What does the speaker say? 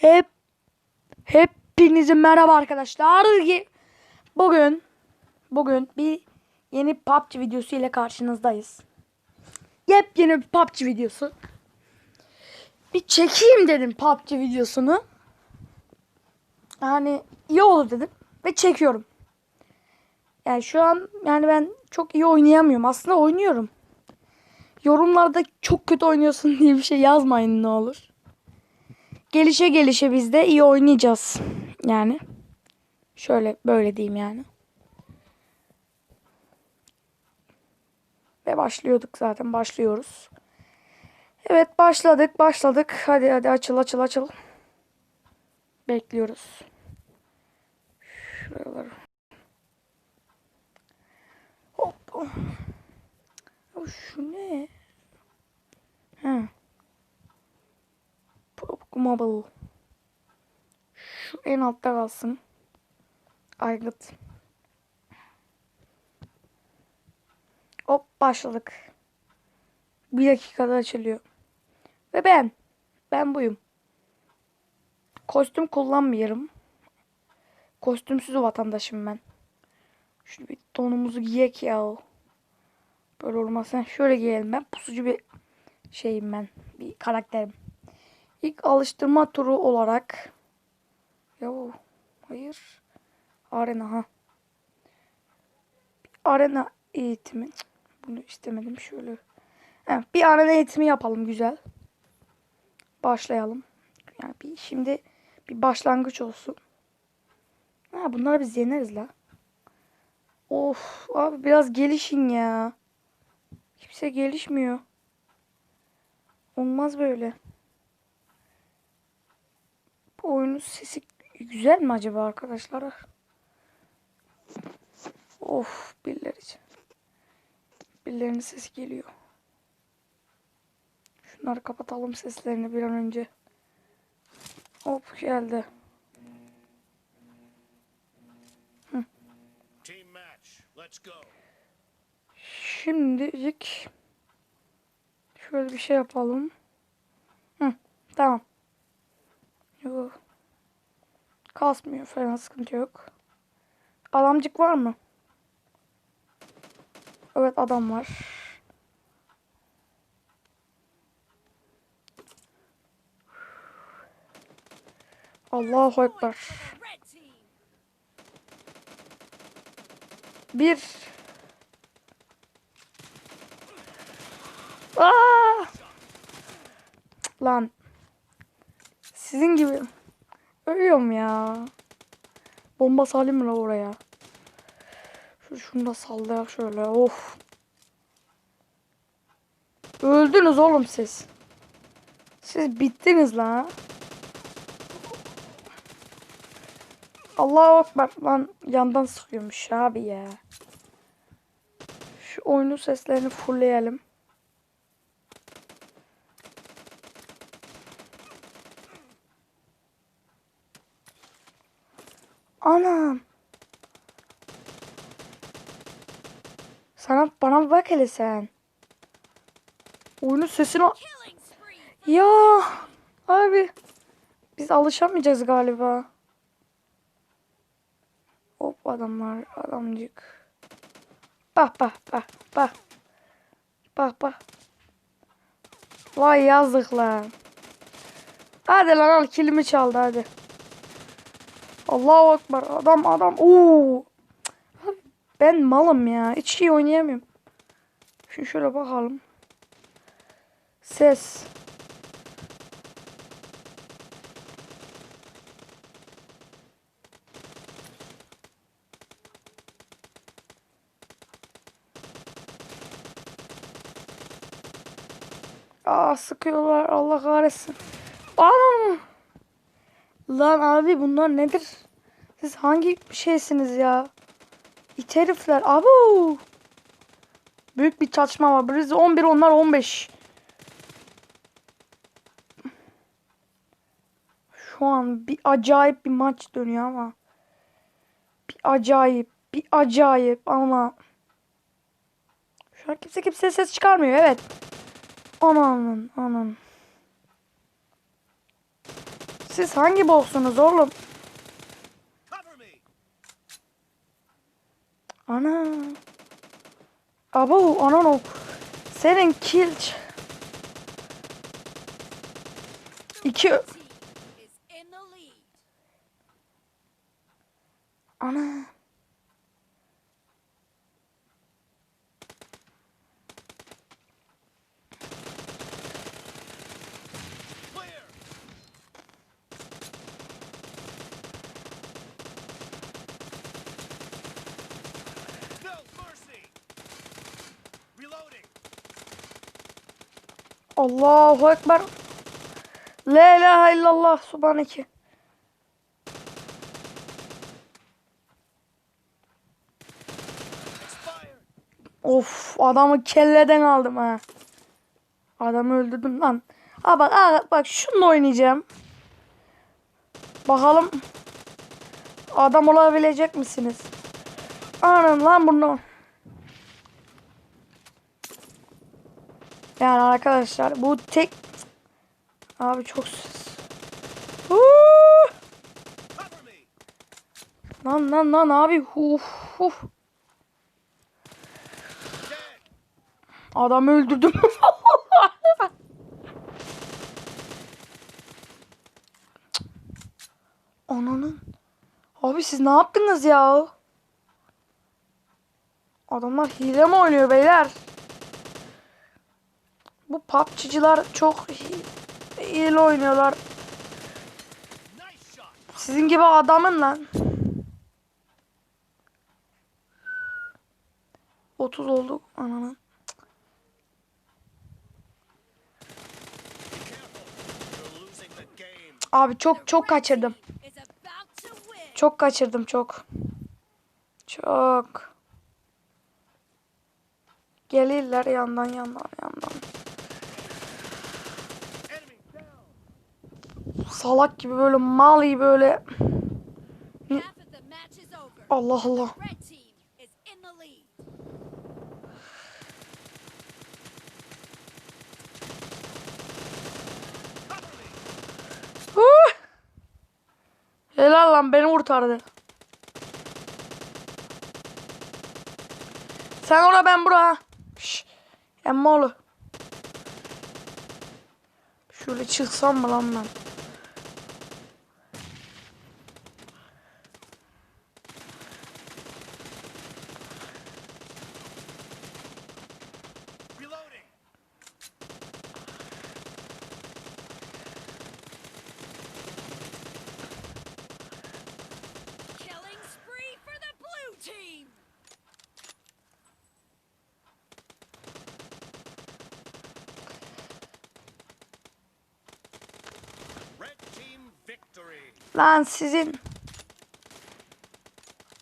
Hep hepinize merhaba arkadaşlar. Bugün bugün bir yeni PUBG videosu ile karşınızdayız. Yepyeni bir PUBG videosu. Bir çekeyim dedim PUBG videosunu. Yani iyi olur dedim ve çekiyorum. Yani şu an yani ben çok iyi oynayamıyorum. Aslında oynuyorum. Yorumlarda çok kötü oynuyorsun diye bir şey yazmayın ne olur. Gelişe gelişe biz de iyi oynayacağız. Yani. Şöyle böyle diyeyim yani. Ve başlıyorduk zaten başlıyoruz. Evet başladık başladık. Hadi hadi açıl açıl açıl. Bekliyoruz. Şuraları. Hop. Ya şu ne? Ha. Mobile. Şu en altta kalsın. Aygıt. Hop başladık. Bir dakikada açılıyor. Ve ben. Ben buyum. Kostüm kullanmıyorum. Kostümsüz vatandaşım ben. Şunu bir donumuzu giyek ya. Böyle olmazsa şöyle giyelim ben. Pusucu bir şeyim ben. Bir karakterim. İlk alıştırma turu olarak Yo, hayır. Arena ha. Arena eğitimi. Bunu istemedim şöyle. He, bir arena eğitimi yapalım güzel. Başlayalım. Yani bir şimdi bir başlangıç olsun. Ha bunları biz yeneriz la. Of abi biraz gelişin ya. Kimse gelişmiyor. Olmaz böyle. Bu oyunun sesi güzel mi acaba arkadaşlar? Of birileri. Birilerinin sesi geliyor. Şunları kapatalım seslerini bir an önce. Hop geldi. Go. Şimdilik şöyle bir şey yapalım. Hı, tamam. Yok. Kasmıyor falan sıkıntı yok. Adamcık var mı? Evet adam var. Allahu Ekber. Bir. Aa! Lan. Sizin gibi. Ölüyorum ya. Bomba mı la oraya? Şu şunu da sallayak şöyle. Of. Öldünüz oğlum siz. Siz bittiniz lan. Allahu Ekber lan yandan sıkıyormuş abi ya. Şu oyunun seslerini fullleyelim. Anam. Sana bana bak hele sen. Oyunun sesini ya abi biz alışamayacağız galiba. Hop adamlar adamcık. Bak bak bak bak. Bak bak. Vay yazdık lan. Hadi lan al kilimi çaldı hadi. Allahu Ekber adam adam. Oo. Ben malım ya. Hiç şey oynayamıyorum. Şimdi şöyle bakalım. Ses. Aa sıkıyorlar Allah kahretsin. Anam. Lan abi bunlar nedir? Siz hangi şeysiniz ya? İt herifler. Abu. Büyük bir çatışma var. Birisi 11 onlar 15. Şu an bir acayip bir maç dönüyor ama. Bir acayip. Bir acayip ama. Şu an kimse kimseye ses çıkarmıyor. Evet. Ananın anan. Siz hangi boksunuz oğlum? Ana. Abo anan. Senin kill. ç- İki. Allahu Ekber. La ilahe illallah subhaneke. Of adamı kelleden aldım ha. Adamı öldürdüm lan. Ha bak ha, bak şununla oynayacağım. Bakalım adam olabilecek misiniz? Anam lan bunu. Yani arkadaşlar bu tek abi çok ses. Lan lan lan abi huf huf. Adamı öldürdüm. Ananın. Abi siz ne yaptınız ya? Adamlar hile mi oynuyor beyler? PUBG'ciler çok hile oynuyorlar. Sizin gibi adamın lan. 30 olduk ananın. Abi çok çok kaçırdım. Çok kaçırdım çok. Çok. Gelirler yandan yandan yandan. Salak gibi böyle mal gibi böyle. Allah Allah. Helal lan beni kurtardı. Sen ora ben bura. Şş. Emmoğlu. Şöyle çıksam mı lan ben? Lan sizin